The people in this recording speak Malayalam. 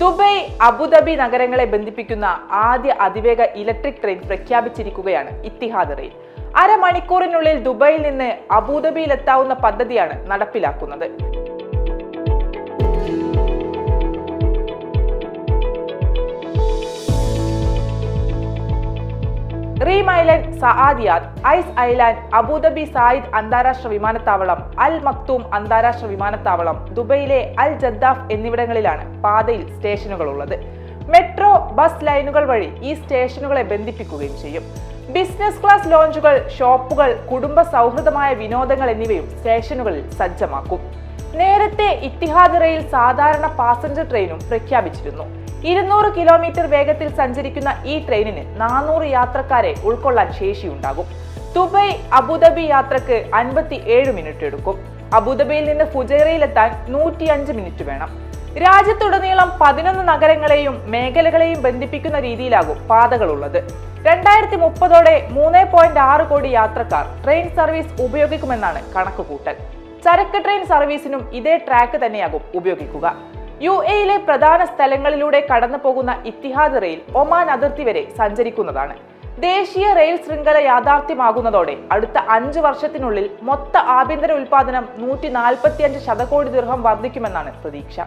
ദുബൈ അബുദാബി നഗരങ്ങളെ ബന്ധിപ്പിക്കുന്ന ആദ്യ അതിവേഗ ഇലക്ട്രിക് ട്രെയിൻ പ്രഖ്യാപിച്ചിരിക്കുകയാണ് ഇത്തിഹാദ് റെയിൽ. അരമണിക്കൂറിനുള്ളിൽ ദുബൈയിൽ നിന്ന് അബുദാബിയിൽ എത്താവുന്ന പദ്ധതിയാണ് നടപ്പിലാക്കുന്നത്. Reem island Saadiyat Yas island Abu Dhabi Zayed അന്താരാഷ്ട്ര വിമാനത്താവളം അൽ മക്തൂം അന്താരാഷ്ട്ര വിമാനത്താവളം ദുബൈയിലെ അൽ ജദ്ദാഫ് എന്നിവിടങ്ങളിലാണ് പാതയിൽ സ്റ്റേഷനുകൾ ഉള്ളത് മെട്രോ ബസ് ലൈനുകൾ വഴി ഈ സ്റ്റേഷനുകളെ ബന്ധിപ്പിക്കുകയും ചെയ്യും. ബിസിനസ് ക്ലാസ് ലോഞ്ചുകൾ ഷോപ്പുകൾ കുടുംബ സൗഹൃദമായ വിനോദങ്ങൾ എന്നിവയും സ്റ്റേഷനുകളിൽ സജ്ജമാക്കും. നേരത്തെ ഇത്തിഹാദ് റെയിൽ സാധാരണ പാസഞ്ചർ ട്രെയിനും പ്രഖ്യാപിച്ചിരുന്നു. ഇരുന്നൂറ് കിലോമീറ്റർ വേഗത്തിൽ സഞ്ചരിക്കുന്ന ഈ ട്രെയിനിന് നാനൂറ് യാത്രക്കാരെ ഉൾക്കൊള്ളാൻ ശേഷിയുണ്ടാകും. ദുബൈ അബുദാബി യാത്രയ്ക്ക് അൻപത്തി ഏഴ് മിനിറ്റ് എടുക്കും. അബുദാബിയിൽ നിന്ന് ഫുജൈറയിലെത്താൻ നൂറ്റി അഞ്ച് മിനിറ്റ് വേണം. രാജ്യത്തുടനീളം പതിനൊന്ന് നഗരങ്ങളെയും മേഖലകളെയും ബന്ധിപ്പിക്കുന്ന രീതിയിലാകും പാതകളുള്ളത്. രണ്ടായിരത്തി മുപ്പതോടെ മൂന്ന് പോയിന്റ് ആറ് കോടി യാത്രക്കാർ ട്രെയിൻ സർവീസ് ഉപയോഗിക്കുമെന്നാണ് കണക്കുകൂട്ടൽ. ചരക്ക് ട്രെയിൻ സർവീസിനും ഇതേ ട്രാക്ക് തന്നെയാകും ഉപയോഗിക്കുക. യു എയിലെ പ്രധാന സ്ഥലങ്ങളിലൂടെ കടന്നു പോകുന്ന ഇത്തിഹാദ് റെയിൽ ഒമാൻ അതിർത്തി വരെ സഞ്ചരിക്കുന്നതാണ്. ദേശീയ റെയിൽ ശൃംഖല യാഥാർത്ഥ്യമാകുന്നതോടെ അടുത്ത അഞ്ച് വർഷത്തിനുള്ളിൽ മൊത്ത ആഭ്യന്തര ഉൽപാദനം നൂറ്റി നാൽപ്പത്തിയഞ്ച് ശതകോടി ദീർഘം വർദ്ധിക്കുമെന്നാണ് പ്രതീക്ഷ.